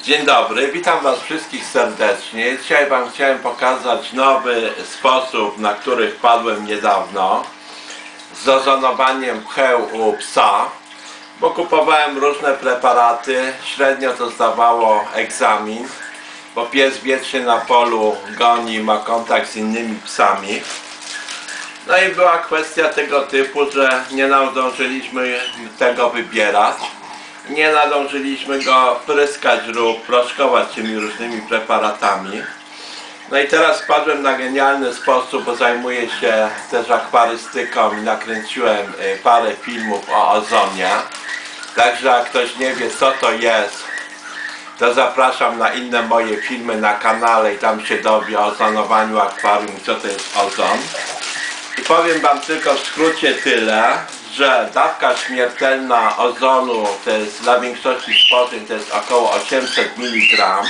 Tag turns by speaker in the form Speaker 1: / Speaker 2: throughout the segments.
Speaker 1: Dzień dobry, witam Was wszystkich serdecznie. Dzisiaj Wam chciałem pokazać nowy sposób, na który wpadłem niedawno z ozonowaniem pcheł u psa, bo kupowałem różne preparaty, średnio to zdawało egzamin, bo pies wiecznie na polu goni, ma kontakt z innymi psami. No i była kwestia tego typu, że nie nadążyliśmy tego wybierać. Nie nadążyliśmy go pryskać lub proszkować tymi różnymi preparatami. No i teraz wpadłem na genialny sposób, bo zajmuję się też akwarystyką i nakręciłem y, parę filmów o ozonie. Także jak ktoś nie wie co to jest, to zapraszam na inne moje filmy na kanale i tam się dowie o ozonowaniu akwarium co to jest ozon. I powiem Wam tylko w skrócie tyle, że dawka śmiertelna ozonu to jest dla większości stworzeń to jest około 800 mg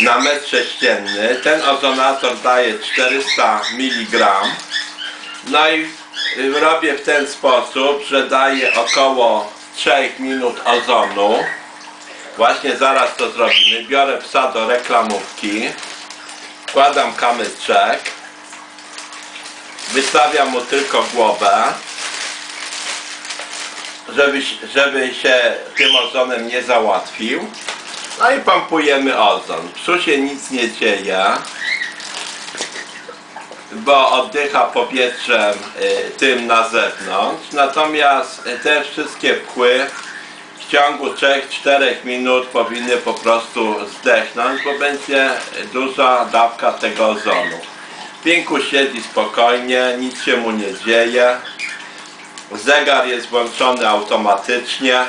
Speaker 1: na metr sześcienny. Ten ozonator daje 400 mg. No i y, robię w ten sposób, że daje około 3 minut ozonu. Właśnie zaraz to zrobimy. Biorę psa do reklamówki. Wkładam kamyczek. Wystawiam mu tylko głowę, żeby, żeby się tym ozonem nie załatwił. No i pompujemy ozon. Psu się nic nie dzieje, bo oddycha powietrzem y, tym na zewnątrz. Natomiast y, te wszystkie pchły w ciągu 3-4 minut powinny po prostu zdechnąć, bo będzie duża dawka tego ozonu. Pinku siedzi spokojnie, nic się mu nie dzieje. Zegar jest włączony automatycznie.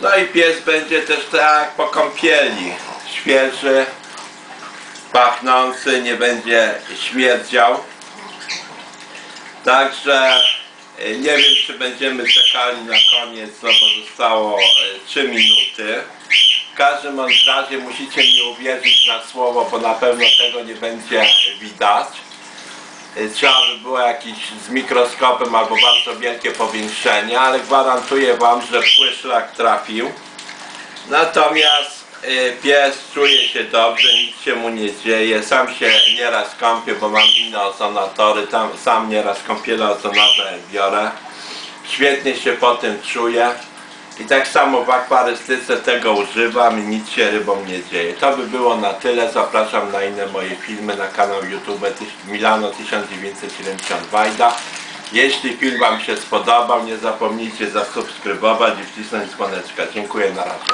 Speaker 1: No i pies będzie też tak po kąpieli. Świeży, pachnący, nie będzie śmierdział. Także y, nie wiem czy będziemy czekali na koniec, no bo zostało y, 3 minuty. W każdym razie musicie mi uwierzyć na słowo, bo na pewno tego nie będzie widać. Y, Trzeba by było jakieś z mikroskopem albo bardzo wielkie powiększenie, ale gwarantuję Wam, że pły szlak trafił. Natomiast y, pies czuje się dobrze, nic się mu nie dzieje, sam się nieraz kąpię, bo mam inne ozonatory, tam sam nieraz kąpiele ozonowe biorę. Świetnie się po tym czuję. I tak samo w akwarystyce tego używam i nic się rybom nie dzieje. To by było na tyle. Zapraszam na inne moje filmy na kanał YouTube Milano 1970 Wajda. Jeśli film Wam się spodobał, nie zapomnijcie zasubskrybować i wcisnąć dzwoneczka. Dziękuję na razie.